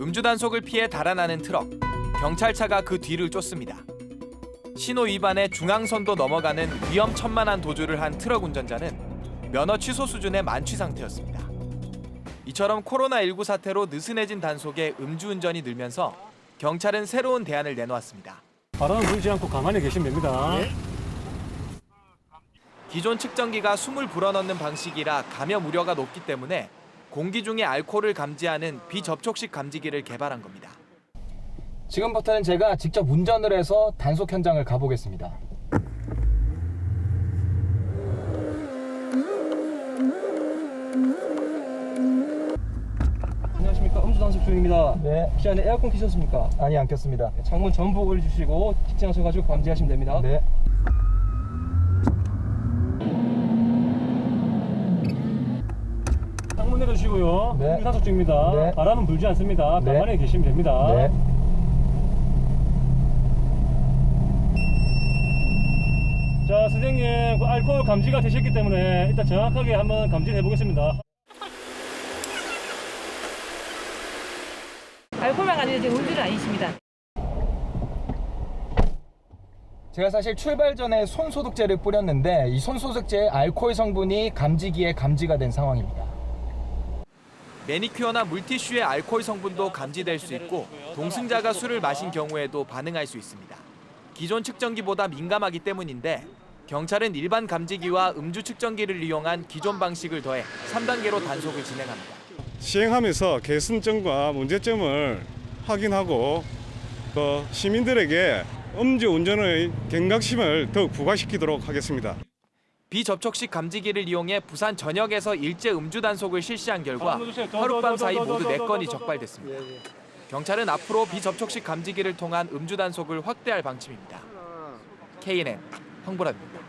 음주 단속을 피해 달아나는 트럭. 경찰차가 그 뒤를 쫓습니다. 신호 위반에 중앙선도 넘어가는 위험천만한 도주를 한 트럭 운전자는 면허 취소 수준의 만취 상태였습니다. 이처럼 코로나19 사태로 느슨해진 단속에 음주운전이 늘면서 경찰은 새로운 대안을 내놓았습니다. 바람 불지 않고 가만히 계시면 됩니다. 기존 측정기가 숨을 불어넣는 방식이라 감염 우려가 높기 때문에 공기 중에 알코올을 감지하는 비접촉식 감지기를 개발한 겁니다. 지금부터는 제가 직접 운전을 해서 단속 현장을 가보겠습니다. 안녕하십니까 음주 단속 중입니다. 네. 혹시 안에 에어컨 켜셨습니까? 아니 안 켰습니다. 창문 전부 올려주시고 직진하셔가지고 감지하시면 됩니다. 네. 창문 내려주시고요. 네. 단속 중입니다. 네. 바람은 불지 않습니다. 네. 가만히 계시면 됩니다. 네. 자, 선생님, 그 알코올 감지가 되셨기 때문에 일단 정확하게 한번 감지해 보겠습니다. 알코올만 아니라 지금 음주는 아니십니다. 제가 사실 출발 전에 손 소독제를 뿌렸는데 이 손 소독제의 알코올 성분이 감지기에 감지가 된 상황입니다. 매니큐어나 물티슈의 알코올 성분도 감지될 수 있고 동승자가 술을 마신 경우에도 반응할 수 있습니다. 기존 측정기보다 민감하기 때문인데 경찰은 일반 감지기와 음주 측정기를 이용한 기존 방식을 더해 3단계로 단속을 진행합니다. 시행하면서 개선점과 문제점을 확인하고 또 시민들에게 음주 운전의 경각심을 더욱 부각시키도록 하겠습니다. 비접촉식 감지기를 이용해 부산 전역에서 일제 음주 단속을 실시한 결과 하룻밤 사이 모두 4건이 적발됐습니다. 경찰은 앞으로 비접촉식 감지기를 통한 음주 단속을 확대할 방침입니다. KNN 황보라입니다.